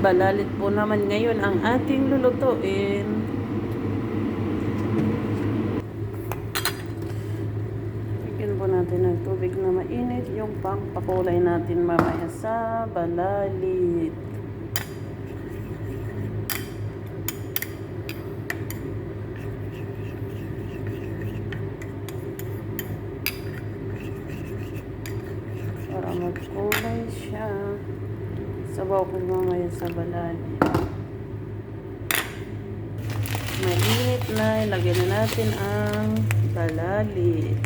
Balalit po naman ngayon ang ating lulutuin. Bigyan po natin ng tubig na mainit yung pangpakulay natin mamaya sa balalit. Para magkulay siya. Sabaw ko mamaya sa balalit. Mainit na. Ilagay na natin ang balalit.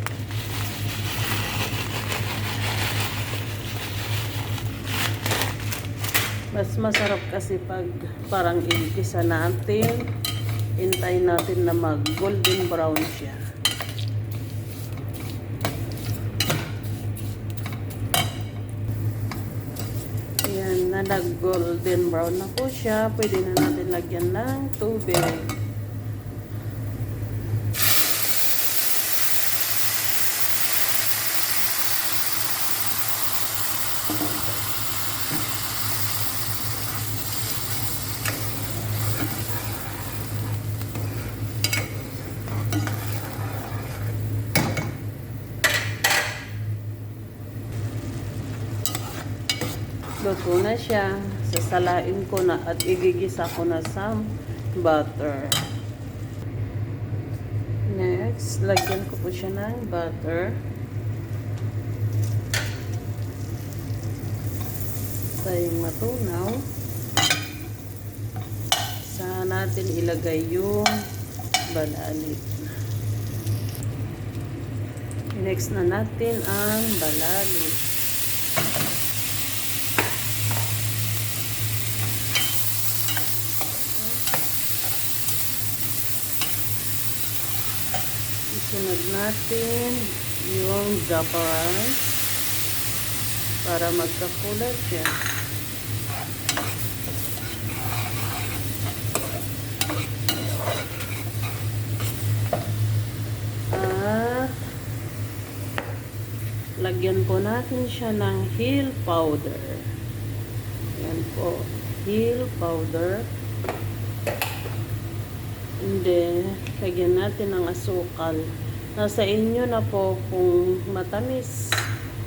Mas masarap kasi pag parang igisa natin. Hintay natin na mag golden brown siya. Na nag-golden brown na po siya. Pwede na natin lagyan ng tubig. Luto na siya. Sasalain ko na at igigisa ko na sa butter. Next, lagyan ko po siya ng butter. Tayong matunaw. Saan natin ilagay yung balalit. Next na natin ang balalit. Isunod natin yung rice para magkakulay siya. At lagyan po natin siya ng heel powder. Yan po, heel powder. And then, lagyan natin ng asukal. Nasa inyo na po kung matamis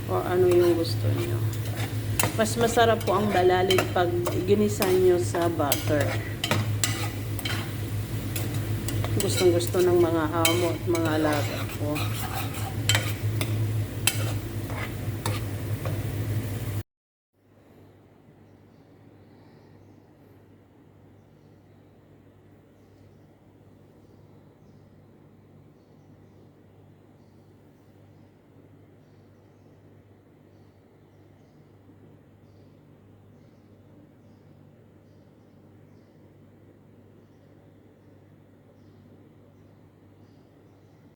or ano yung gusto nyo. Mas masarap po ang balalig pag ginisa nyo sa butter. Gustong gusto ng mga amo mga alaga ko.